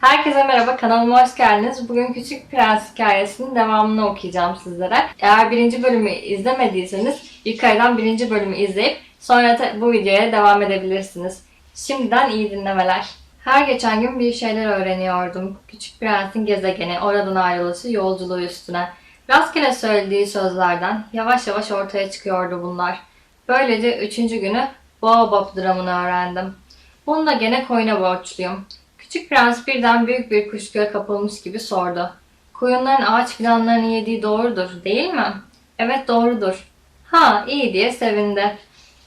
Herkese merhaba, kanalıma hoş geldiniz. Bugün Küçük Prens hikayesinin devamını okuyacağım sizlere. Eğer birinci bölümü izlemediyseniz yukarıdan birinci bölümü izleyip sonra bu videoya devam edebilirsiniz. Şimdiden iyi dinlemeler. Her geçen gün bir şeyler öğreniyordum. Küçük Prens'in gezegeni, oradan ayrılışı, yolculuğu üstüne. Rastgele söylediği sözlerden yavaş yavaş ortaya çıkıyordu bunlar. Böylece üçüncü günü Baobab dramını öğrendim. Bunu da gene koyuna borçluyum. Küçük prens birden büyük bir kuşkuya kapılmış gibi sordu. Koyunların ağaç fidanlarını yediği doğrudur, değil mi? Evet doğrudur. Ha iyi diye sevindi.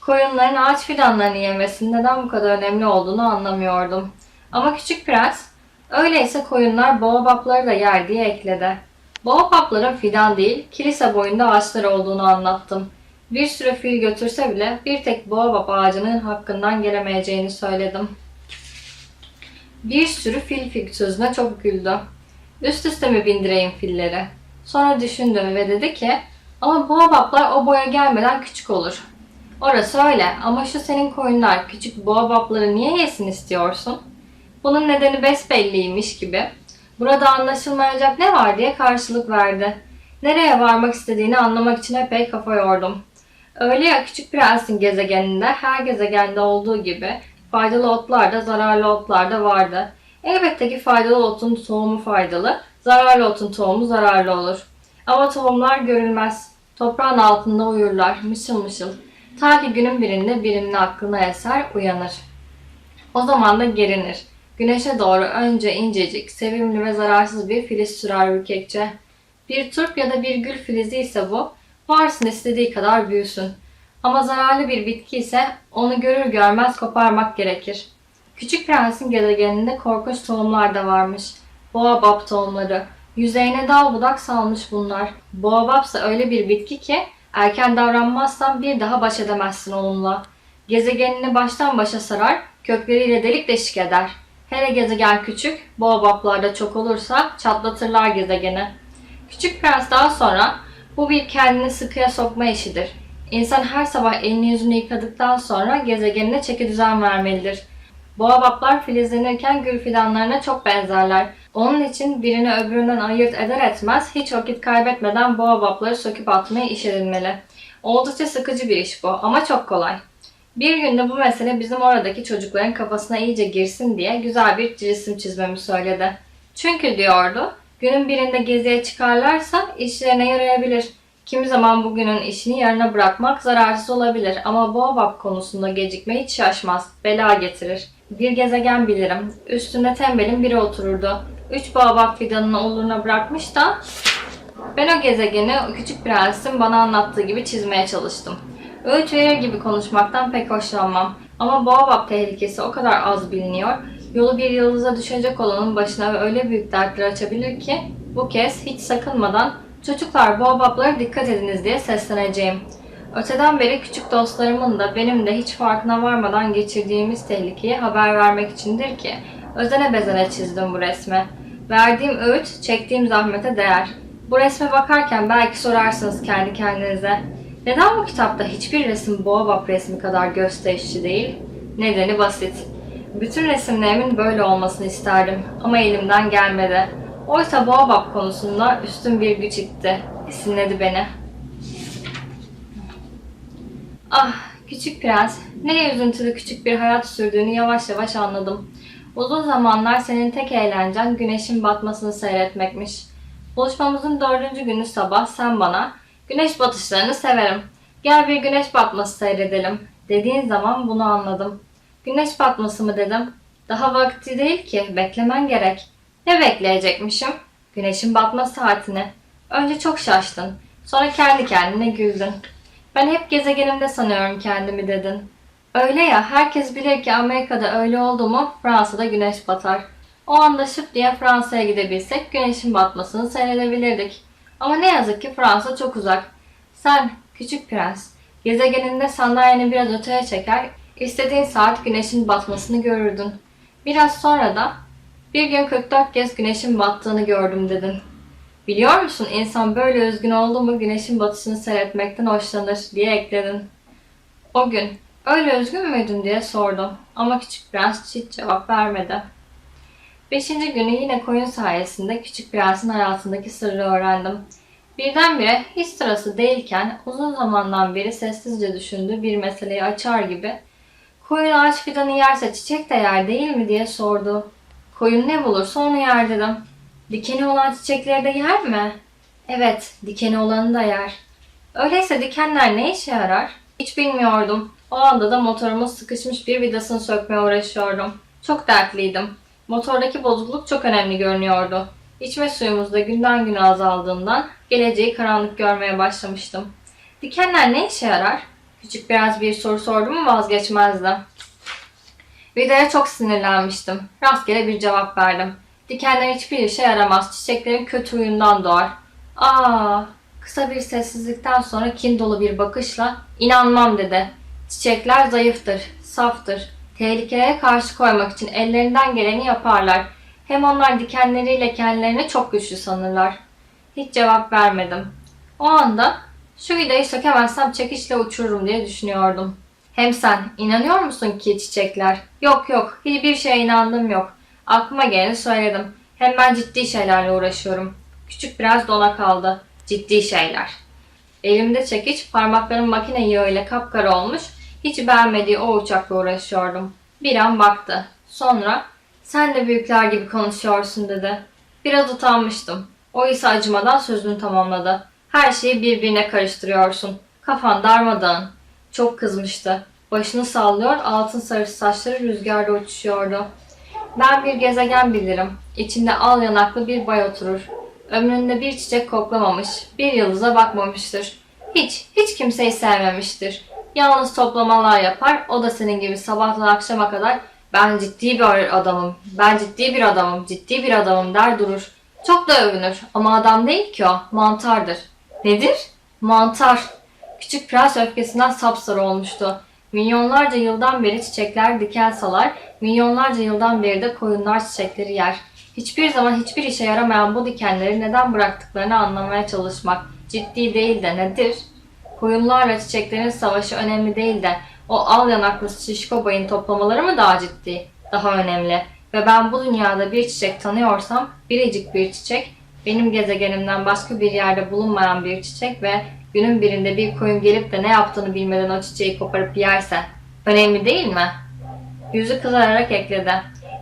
Koyunların ağaç fidanlarını yemesinin neden bu kadar önemli olduğunu anlamıyordum. Ama küçük prens, öyleyse koyunlar baobabları da yer diye ekledi. Baobabların fidan değil, kilise boyunda ağaçlar olduğunu anlattım. Bir sürü fil götürse bile bir tek baobab ağacının hakkından gelemeyeceğini söyledim. Bir sürü fil fil sözüne çok güldü. Üst üste mi bindireyim filleri? Sonra düşündü ve dedi ki ama baobablar o boya gelmeden küçük olur. Orası öyle ama şu senin koyunlar küçük baobabları niye yesin istiyorsun? Bunun nedeni besbelliymiş gibi. Burada anlaşılmayacak ne var diye karşılık verdi. Nereye varmak istediğini anlamak için epey kafa yordum. Öyle ya küçük prensin gezegeninde her gezegende olduğu gibi faydalı otlar da zararlı otlar da vardı. Elbette ki faydalı otun tohumu faydalı, zararlı otun tohumu zararlı olur. Ama tohumlar görülmez. Toprağın altında uyurlar, mışıl mışıl. Ta ki günün birinde birinin aklına eser, uyanır. O zaman da gerinir. Güneşe doğru önce incecik, sevimli ve zararsız bir filiz sürer ürkekçe. Bir turp ya da bir gül filizi ise bu, varsın istediği kadar büyüsün. Ama zararlı bir bitki ise onu görür görmez koparmak gerekir. Küçük prensin gezegeninde korkunç tohumlar da varmış. Boabab tohumları. Yüzeyine dal budak salmış bunlar. Boabab ise öyle bir bitki ki erken davranmazsan bir daha baş edemezsin onunla. Gezegenini baştan başa sarar, kökleriyle delik deşik eder. Hele gezegen küçük, boabablar da çok olursa çatlatırlar gezegeni. Küçük prens daha sonra bu bir kendini sıkıya sokma işidir. İnsan her sabah elini yüzünü yıkadıktan sonra gezegenine çeki düzen vermelidir. Boğabaplar filizlenirken gül fidanlarına çok benzerler. Onun için birini öbüründen ayırt eder etmez hiç vakit kaybetmeden boğabapları söküp atmayı iş edinmeli. Oldukça sıkıcı bir iş bu ama çok kolay. Bir günde bu mesele bizim oradaki çocukların kafasına iyice girsin diye güzel bir resim çizmemi söyledi. Çünkü diyordu, günün birinde geziye çıkarlarsa işlerine yarayabilir. Kimi zaman bugünün işini yarına bırakmak zararsız olabilir ama Boabab konusunda gecikme hiç şaşmaz, bela getirir. Bir gezegen bilirim, üstünde tembelin biri otururdu. Üç Boabab fidanını oluruna bırakmış da ben o gezegeni küçük prensin bana anlattığı gibi çizmeye çalıştım. Öğüt verir gibi konuşmaktan pek hoşlanmam. Ama Boabab tehlikesi o kadar az biliniyor. Yolu bir yıldıza düşecek olanın başına öyle büyük dertler açabilir ki bu kez hiç sakınmadan Çocuklar Boabab'lara dikkat ediniz diye sesleneceğim. Öteden beri küçük dostlarımın da benim de hiç farkına varmadan geçirdiğimiz tehlikeyi haber vermek içindir ki özene bezene çizdim bu resmi. Verdiğim öğüt, çektiğim zahmete değer. Bu resme bakarken belki sorarsınız kendi kendinize. Neden bu kitapta hiçbir resim Boabab resmi kadar gösterişçi değil? Nedeni basit. Bütün resimlerimin böyle olmasını isterdim ama elimden gelmedi. Oysa Boabab konusunda üstün bir güç itti. Esinledi beni. Ah, küçük prens. Ne üzüntülü küçük bir hayat sürdüğünü yavaş yavaş anladım. Uzun zamanlar senin tek eğlencen güneşin batmasını seyretmekmiş. Buluşmamızın dördüncü günü sabah sen bana güneş batışlarını severim. Gel bir güneş batması seyredelim dediğin zaman bunu anladım. Güneş batması mı dedim. Daha vakti değil ki beklemen gerek. Ne bekleyecekmişim? Güneşin batma saatini. Önce çok şaştın. Sonra kendi kendine güldün. Ben hep gezegenimde sanıyorum kendimi dedin. Öyle ya herkes bilir ki Amerika'da öyle oldu mu Fransa'da güneş batar. O anda şıp diye Fransa'ya gidebilsek güneşin batmasını seyredebilirdik. Ama ne yazık ki Fransa çok uzak. Sen küçük prens gezegeninde sandalyeni biraz öteye çeker istediğin saat güneşin batmasını görürdün. Biraz sonra da bir gün 44 kez güneşin battığını gördüm dedin. Biliyor musun insan böyle üzgün oldu mu güneşin batışını seyretmekten hoşlanır diye ekledin. O gün öyle üzgün müydün diye sordum ama küçük prens hiç cevap vermedi. Beşinci günü yine koyun sayesinde küçük prensin hayatındaki sırrı öğrendim. Birdenbire hiç sırası değilken uzun zamandan beri sessizce düşündüğü bir meseleyi açar gibi Koyun ağaç fidanı yerse çiçek de yer değil mi diye sordu. Koyun ne bulursa onu yer dedim. Dikeni olan çiçekleri de yer mi? Evet, dikeni olanı da yer. Öyleyse dikenler ne işe yarar? Hiç bilmiyordum. O anda da motorumun sıkışmış bir vidasını sökmeye uğraşıyordum. Çok dertliydim. Motordaki bozukluk çok önemli görünüyordu. İçme suyumuz da günden güne azaldığından geleceği karanlık görmeye başlamıştım. Dikenler ne işe yarar? Küçük biraz bir soru sordum mu Vida'ya çok sinirlenmiştim. Rastgele bir cevap verdim. Dikenler hiçbir işe yaramaz. Çiçeklerin kötü huyundan doğar. Aa, kısa bir sessizlikten sonra kin dolu bir bakışla inanmam dedi. Çiçekler zayıftır, saftır. Tehlikelere karşı koymak için ellerinden geleni yaparlar. Hem onlar dikenleriyle kendilerini çok güçlü sanırlar. Hiç cevap vermedim. O anda şu vidayı sökemezsem çekiçle uçururum diye düşünüyordum. Hem sen inanıyor musun ki çiçekler? Yok yok hiçbir şeye inandığım yok. Aklıma geleni söyledim. Hem ben ciddi şeylerle uğraşıyorum. Küçük biraz dona kaldı. Ciddi şeyler. Elimde çekiç parmaklarım makine yağıyla kapkara olmuş. Hiç beğenmediği o uçakla uğraşıyordum. Bir an baktı. Sonra sen de büyükler gibi konuşuyorsun dedi. Biraz utanmıştım. O ise acımadan sözünü tamamladı. Her şeyi birbirine karıştırıyorsun. Kafan darmadağın. Çok kızmıştı. Başını sallıyor, altın sarısı saçları rüzgarda uçuşuyordu. Ben bir gezegen bilirim. İçinde al yanaklı bir bay oturur. Ömründe bir çiçek koklamamış, bir yıldıza bakmamıştır. Hiç, hiç kimseyi sevmemiştir. Yalnız toplamalar yapar, o da senin gibi sabahtan akşama kadar ben ciddi bir adamım, ben ciddi bir adamım, ciddi bir adamım der durur. Çok da övünür ama adam değil ki o, mantardır. Nedir? Mantar. Küçük prens öfkesinden sapsarı olmuştu. Milyonlarca yıldan beri çiçekler diken salar, milyonlarca yıldan beri de koyunlar çiçekleri yer. Hiçbir zaman hiçbir işe yaramayan bu dikenleri neden bıraktıklarını anlamaya çalışmak ciddi değil de nedir? Koyunlarla çiçeklerin savaşı önemli değil de o al yanaklı şişko bayın toplamaları mı daha ciddi, daha önemli? Ve ben bu dünyada bir çiçek tanıyorsam biricik bir çiçek, benim gezegenimden başka bir yerde bulunmayan bir çiçek ve günün birinde bir koyun gelip de ne yaptığını bilmeden o çiçeği koparıp yerse önemli değil mi? Yüzü kızararak ekledi.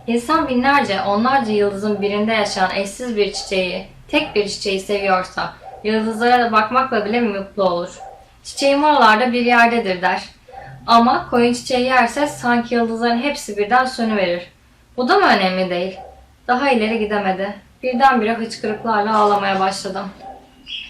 İnsan binlerce, onlarca yıldızın birinde yaşayan eşsiz bir çiçeği, tek bir çiçeği seviyorsa, yıldızlara bakmakla bile mutlu olur? Çiçeğim oralarda bir yerdedir der. Ama koyun çiçeği yerse sanki yıldızların hepsi birden sönüverir. Bu da mı önemli değil? Daha ileri gidemedi. Birdenbire hıçkırıklarla ağlamaya başladım.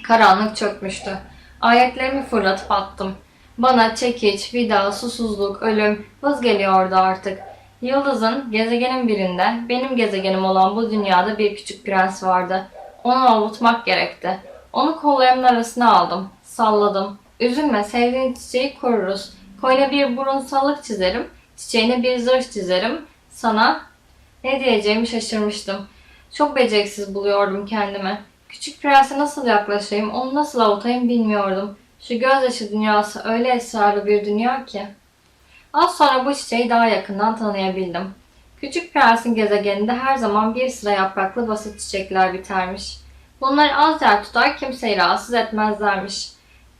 Karanlık çökmüştü. Ayetlerimi fırlatıp attım. Bana çekiç, vida, susuzluk, ölüm vız geliyordu artık. Yıldızın gezegenin birinde, benim gezegenim olan bu dünyada bir küçük prens vardı. Onu avutmak gerekti. Onu kollarımın arasına aldım. Salladım. Üzülme, sevdiğin çiçeği koruruz. Koyuna bir burunsallık çizerim. Çiçeğine bir zırh çizerim. Sana ne diyeceğimi şaşırmıştım. Çok beceriksiz buluyordum kendimi. Küçük prense nasıl yaklaşayım, onu nasıl avutayım bilmiyordum. Şu gözyaşı dünyası öyle esrarlı bir dünya ki. Az sonra bu çiçeği daha yakından tanıyabildim. Küçük prensin gezegeninde her zaman bir sıra yapraklı basit çiçekler bitermiş. Bunlar az yer tutar kimseyi rahatsız etmezlermiş.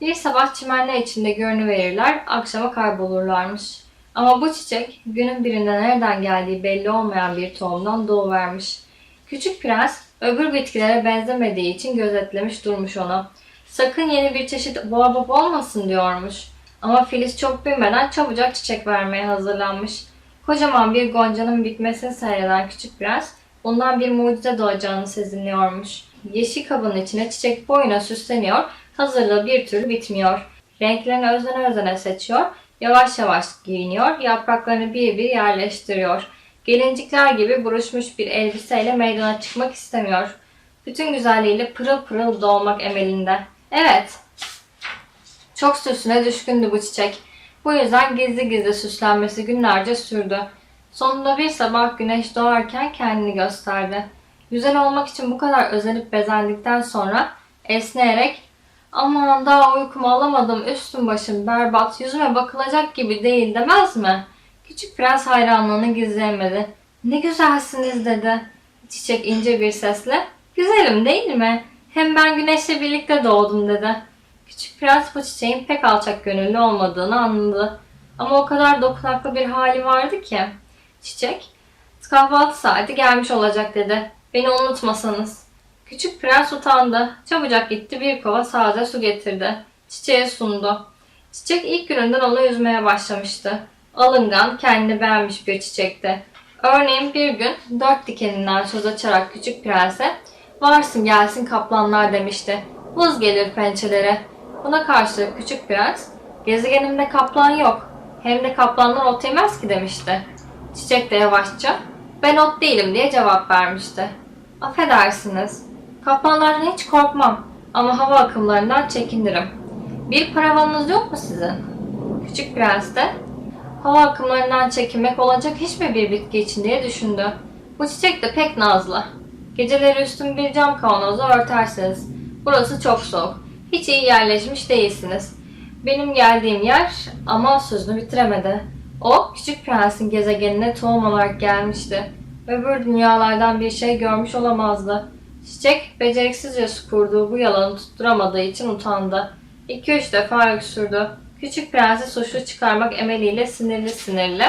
Bir sabah çimenler içinde görünüverirler, akşama kaybolurlarmış. Ama bu çiçek günün birinde nereden geldiği belli olmayan bir tohumdan doğuvermiş. Küçük prens öbür bitkilere benzemediği için gözetlemiş durmuş onu. Sakın yeni bir çeşit boğabab olmasın diyormuş. Ama Filiz çok büyümeden çabucak çiçek vermeye hazırlanmış. Kocaman bir goncanın bitmesini seyreden küçük prens bundan bir mucize doğacağını sezinliyormuş. Yeşil kabın içine çiçek boyuna süsleniyor, hazırlığı bir türlü bitmiyor. Renklerini özene özene seçiyor, yavaş yavaş giyiniyor, yapraklarını bir bir yerleştiriyor. Gelincikler gibi buruşmuş bir elbiseyle meydana çıkmak istemiyor. Bütün güzelliğiyle pırıl pırıl doğmak emelinde. Evet, çok süsüne düşkündü bu çiçek. Bu yüzden gizli gizli süslenmesi günlerce sürdü. Sonunda bir sabah güneş doğarken kendini gösterdi. Güzel olmak için bu kadar özenip bezendikten sonra esneyerek aman daha uykumu alamadım üstüm başım berbat yüzüme bakılacak gibi değil demez mi? Küçük prens hayranlığını gizleyemedi. Ne güzelsiniz dedi. Çiçek ince bir sesle. Güzelim değil mi? Hem ben güneşle birlikte doğdum dedi. Küçük prens bu çiçeğin pek alçak gönüllü olmadığını anladı. Ama o kadar dokunaklı bir hali vardı ki. Çiçek, kahvaltı saati gelmiş olacak dedi. Beni unutmasanız. Küçük prens utandı. Çabucak gitti bir kova sade su getirdi. Çiçeğe sundu. Çiçek ilk gününden onu üzmeye başlamıştı. Alıngan, kendini beğenmiş bir çiçekti. Örneğin bir gün dört dikeninden söz açarak küçük prense varsın gelsin kaplanlar demişti. Vız gelir pençelere. Buna karşılık küçük prens gezegenimde kaplan yok. Hem de kaplanlar ot yemez ki demişti. Çiçek de yavaşça ben ot değilim diye cevap vermişti. Affedersiniz. Kaplanlardan hiç korkmam ama hava akımlarından çekinirim. Bir paravanınız yok mu sizin? Küçük prens de hava akımlarından çekinmek olacak hiç mi bir bitki için diye düşündü. Bu çiçek de pek nazlı. Geceleri üstüm bir cam kavanozu örtersiniz. Burası çok soğuk. Hiç iyi yerleşmiş değilsiniz. Benim geldiğim yer ama sözünü bitiremedi. O küçük prensin gezegenine tohum olarak gelmişti. Öbür dünyalardan bir şey görmüş olamazdı. Çiçek beceriksizce kurduğu bu yalanı tutturamadığı için utandı. İki üç defa öksürdü. Küçük prensi suçlu çıkarmak emeliyle sinirli sinirli.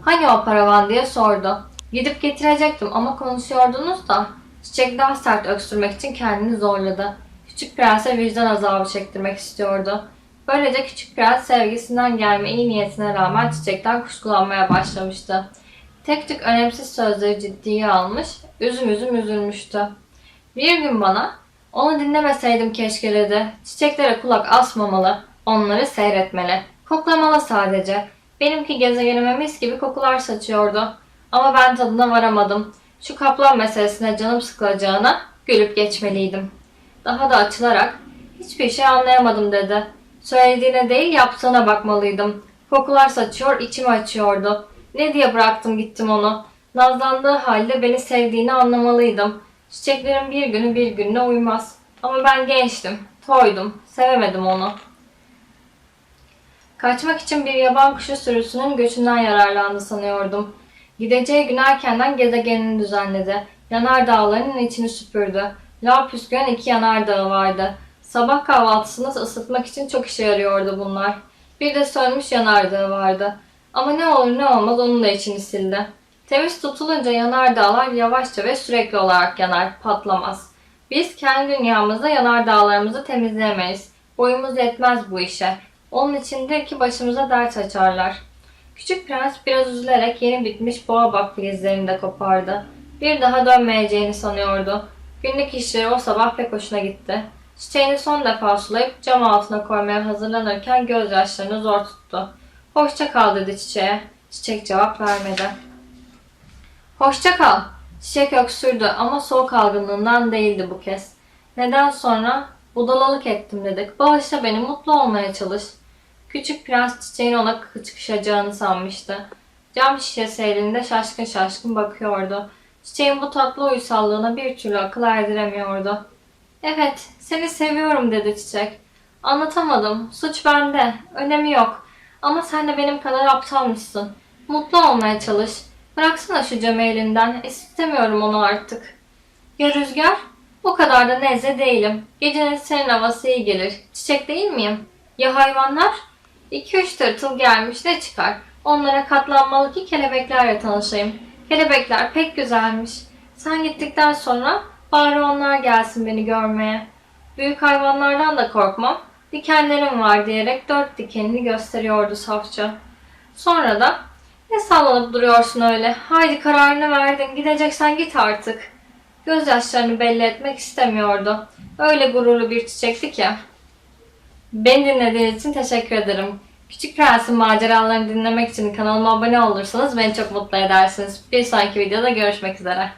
Hani o paravan diye sordu. Gidip getirecektim ama konuşuyordunuz da. Çiçek daha sert öksürmek için kendini zorladı. Küçük prense vicdan azabı çektirmek istiyordu. Böylece küçük prens sevgisinden gelme iyi niyetine rağmen çiçekten kuşkulanmaya başlamıştı. Tek tük önemsiz sözleri ciddiye almış, üzüm üzüm üzülmüştü. Bir gün bana, onu dinlemeseydim keşke dedi. Çiçeklere kulak asmamalı, onları seyretmeli. Koklamalı sadece. Benimki gezegenime mis gibi kokular saçıyordu. Ama ben tadına varamadım. Şu kaplan meselesine canım sıkılacağına gülüp geçmeliydim. Daha da açılarak, hiçbir şey anlayamadım dedi. Söylediğine değil yaptığına bakmalıydım. Kokular saçıyor, içimi açıyordu. Ne diye bıraktım gittim onu. Nazlandığı halde beni sevdiğini anlamalıydım. Çiçeklerin bir günü bir gününe uymaz. Ama ben gençtim, toydum, sevemedim onu. Kaçmak için bir yaban kuşu sürüsünün göçünden yararlandı sanıyordum. Gideceği gün erkenden gezegenini düzenledi. Yanardağlarının içini süpürdü. Lav püsküren iki yanardağı vardı. Sabah kahvaltısını ısıtmak için çok işe yarıyordu bunlar. Bir de sönmüş yanardağı vardı. Ama ne olur ne olmaz onun da içini sildi. Temiz tutulunca yanardağlar yavaşça ve sürekli olarak yanar, patlamaz. Biz kendi dünyamızda yanardağlarımızı temizleyemeyiz. Boyumuz yetmez bu işe. Onun içindir ki başımıza dert açarlar. Küçük prens biraz üzülerek yeni bitmiş boğa bak filizlerini de kopardı. Bir daha dönmeyeceğini sanıyordu. Günlük işleri o sabah pek hoşuna gitti. Çiçeğini son defa sulayıp cam altına koymaya hazırlanırken gözyaşlarını zor tuttu. Hoşça kal dedi çiçeğe. Çiçek cevap vermedi. Hoşça kal. Çiçek öksürdü ama soğuk algınlığından değildi bu kez. Neden sonra budalalık ettim dedik. Bağışla beni mutlu olmaya çalış. Küçük prens çiçeğin ona çıkışacağını sanmıştı. Cam şişesi elinde şaşkın şaşkın bakıyordu. Çiçeğin bu tatlı uysallığına bir türlü akıl erdiremiyordu. Evet, seni seviyorum dedi çiçek. Anlatamadım. Suç bende. Önemi yok. Ama sen de benim kadar aptalmışsın. Mutlu olmaya çalış. Bıraksana şu camı elinden. İstemiyorum onu artık. Ya rüzgar? O kadar da nezle değilim. Gecenin serin havası iyi gelir. Çiçek değil miyim? Ya hayvanlar? İki üç tırtıl gelmiş ne çıkar? Onlara katlanmalı ki kelebeklerle tanışayım. Kelebekler pek güzelmiş. Sen gittikten sonra bari onlar gelsin beni görmeye. Büyük hayvanlardan da korkmam. Dikenlerim var diyerek dört dikenini gösteriyordu safça. Sonra da ne sallanıp duruyorsun öyle? Haydi kararını verdin. Gideceksen git artık. Gözyaşlarını belli etmek istemiyordu. Öyle gururlu bir çiçekti ki. Beni dinlediğiniz için teşekkür ederim. Küçük Prens'in maceralarını dinlemek için kanalıma abone olursanız beni çok mutlu edersiniz. Bir sonraki videoda görüşmek üzere.